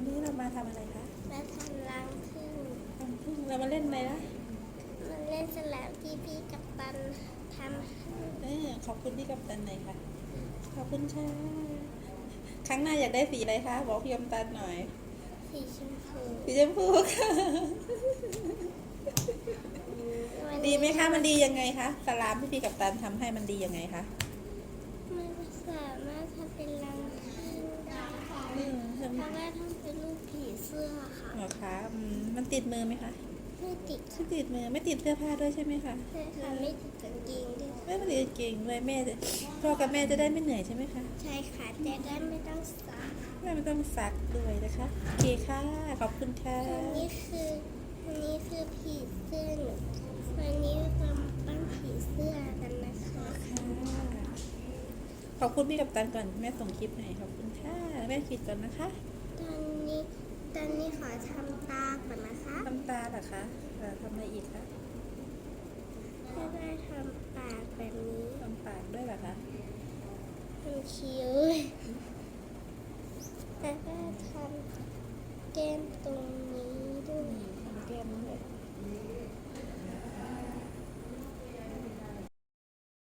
วันนี้เรามาทำอะไรคะมาทำรังพึ่งทำพึ่งเรามาเล่นอะไรนะมันเล่นสลับที่พี่กับตันทำให้เออขอบคุณพี่กัปตันหน่อยค่ะ ขอบคุณค่ะ ครั้งหน้าอยากได้สีอะไรคะบอกพี่กัปตันหน่อย สีชมพูสีชมพูค่ะวันดีนี้ไหมคะ มันดียังไงคะสลามที่พี่กัปตันทำให้มันดียังไงคะ มทำแล้วก็ทำเป็นรูปผีเสื้อค่ะเหรอคะอืมมันติดมือไหมคะไม่ติดไม่ติดมือไม่ติดเสื้อผ้าด้วยใช่ไหมคะเลยค่ะไม่ติดกางเกงด้วยไม่ติดเก่งด้วยแม่จะพ่อกับแม่จะได้ไม่เหนื่อยใช่ไหมคะใช่ค่ะจะได้ไม่ต้องซักแม่ไม่ต้องซักด้วยนะคะโอเคค่ะขอบคุณค่ะอันนี้คืออันนี้คือผีเสื้อหนูวันนี้เรามาปั้นผีเสื้อกันนะคะ ค่ะ ขอบคุณพี่กัปตันก่อนแม่ส่งคลิปให้ขอบคุณค่ะแม่คิดก่อนนะคะ ตอนนี้ตอนนี้ขอทำตาก่อนนะคะทำตาเหรอคะเออทำอะไรอีกคะแล้วก็ทำปากแบบนี้ทำปากด้วยเหรอคะทำคิ้วแล้วก็ทำแก้มตรงนี้